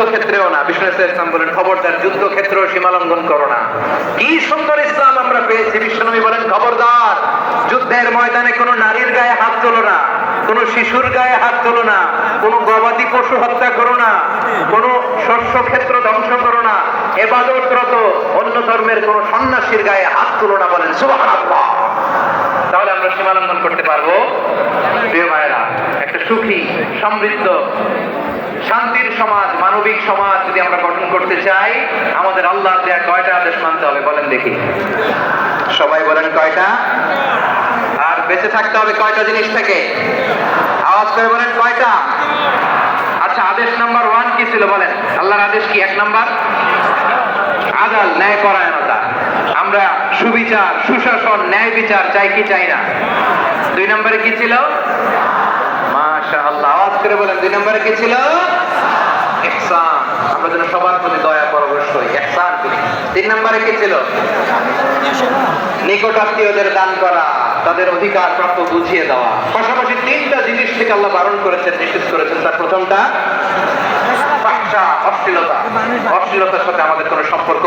যুদ্ধক্ষেত্রেও না। বিষ্ণু ইসলাম বলেন, খবরদার, যুদ্ধক্ষেত্রেও সীমা লঙ্ঘন করো না। কি সুন্দর ইসলাম আমরা পেয়েছি, বিশ্বনবী বলেন, খবরদার, যুদ্ধের ময়দানে কোনো নারীর গায়ে হাত তোলো না, কোনো শিশুর গায়ে হাত তোলো না, কোনো গবাদি পশু হত্যা করো না, কোনো শস্য ক্ষেত্র ধ্বংস করো না, এবাদতরত অন্য ধর্মের কোনো সন্ন্যাসীর গায়ে হাত তোলো না, বলেন, সুবহানাল্লাহ। তাহলে আমরা সীমা লঙ্ঘন করতে পারব? প্রিয় একটা সুখী, সমৃদ্ধ, শান্তির সমাজ, মানবিক সমাজ যদি আমরা গঠন করতে চাই, আমাদের আল্লাহ দেয়া কয়টা আদেশ মানতে হবে বলেন দেখি। সবাই বলেন কয়টা? আর বেঁচে থাকতে হবে কয়টা জিনিস থেকে? আওয়াজ করে বলেন কয়টা? আচ্ছা আদেশ নাম্বার ওয়ান কি ছিল বলেন? আল্লাহর আদেশ কি এক নাম্বার? আদাল, ন্যায় পরায়ণতা। আমরা সুবিচার, সুশাসন, ন্যায় বিচার চাই কি চাই না? দুই নম্বরে কি ছিল? নিকট আত্মীয়দের দান করা, তাদের অধিকার প্রাপ্য বুঝিয়ে দেওয়া। পাশাপাশি তিনটা জিনিস থেকে আল্লাহ বারণ করেছেন নিষেধ করেছেন। তার প্রথমটা অশ্লীলতা। অশ্লীলতার সাথে আমাদের কোনো সম্পর্ক?